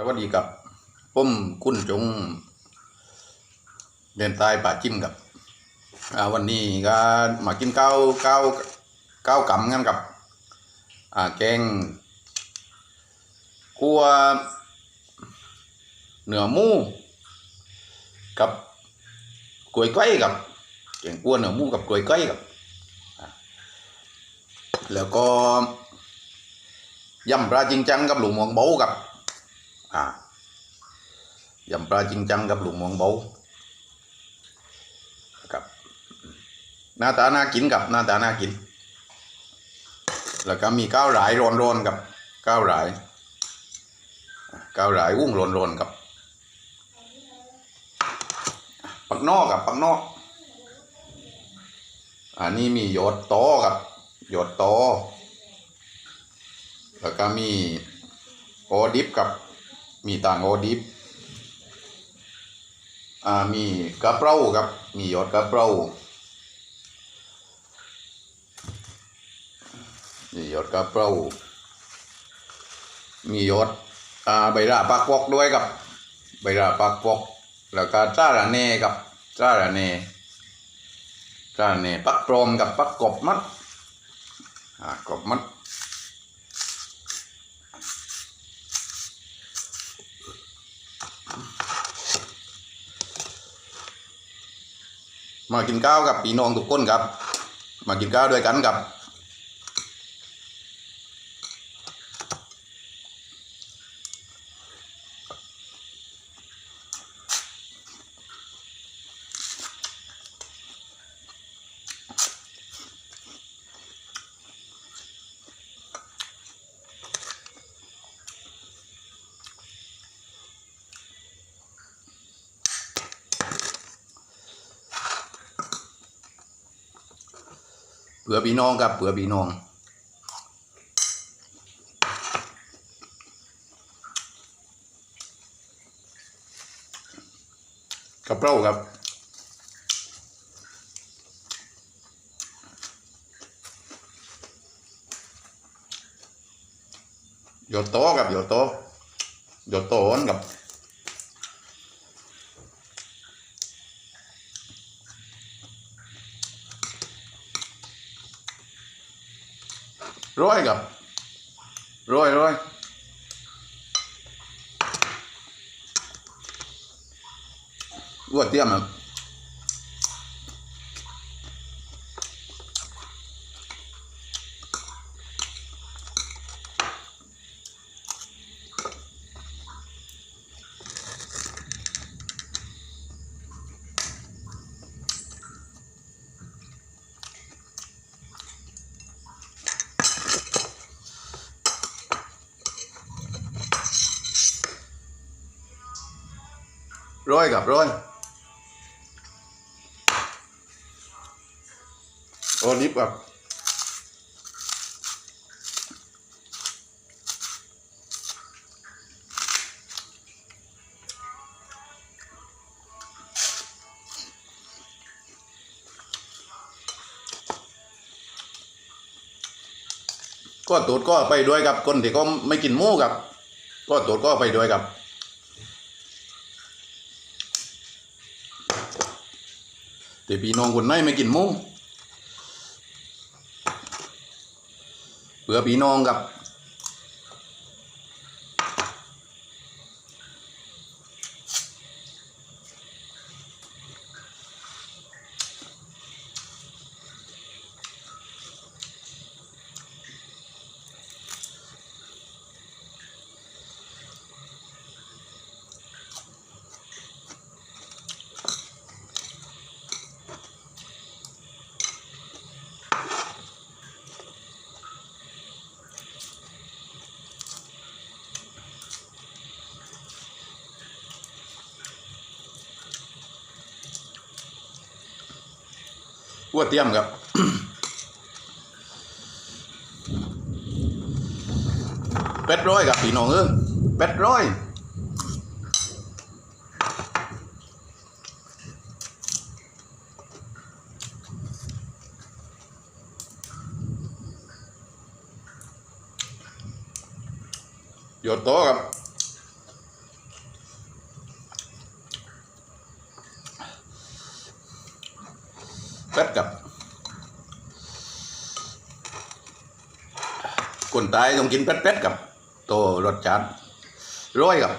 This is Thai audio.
สวัสดีครับผมคุณจง เดินใต้ป่าจิ้มกับวันนี้ก็มากินข้าวข้าวข้าวกำกันกับแกงคั่วเนื้อหมูกับกล้วยไก่กับแกงคั่วเนื้อหมูกับกล้วยไก่กับแล้วก็ยำปลาจริงจังกับหลูหมวงเบากับ อ่ายำปลาจริงจังกับหลุมมวงเบาครับหน้าตาน่ากินกับหน้าตาน่ากิน แล้วก็มีข้าวหลายร้อนๆกับข้าวหลายข้าวหลายวุ้งร้อนๆกับปักนอกกับปักนอกอันนี้มีหยดโตกับหยดโตแล้วก็มีโอดิฟกับ มีต่างโอดิฟอ่ามีกระเปราครับ มียอดกระเปรามียอดกระเปรามียอดอ่าใบราปักวอกด้วยครับใบราปักวอกแล้วก็จ้าระเน่กับจ้าระเน่จ้าระเน่ปักปลอมกับปักกบมัดอ่ากบมัด มากินข้าวกับพี่น้องทุกคนครับ มากินข้าวด้วยกันครับ ผื่อพี่น้องครับเผื่อพี่น้องกระเพราครับหยดโตะครับหยดโตะหยดโตนกับ ร้อยกับร้อ ร้อยวัวเตี้ยมครับร้อยกับร้อยโอลิฟกับก็ตูดก็ไปด้วยกับคนที่เขาไม่กินหมูกับ ก็ตูดก็ไปด้วยกับ แต่พี่น้องคนไหนไม่กินหมูเผื่อพี่น้องกับ วัวเตรียมครับเป็ดร้อยกับพี่น้องเออเป็ดร้อยหยดโตครับ ป๊บกับคนตายต้องกินแป๊ดๆกับ โตรสจัดร้อยกับ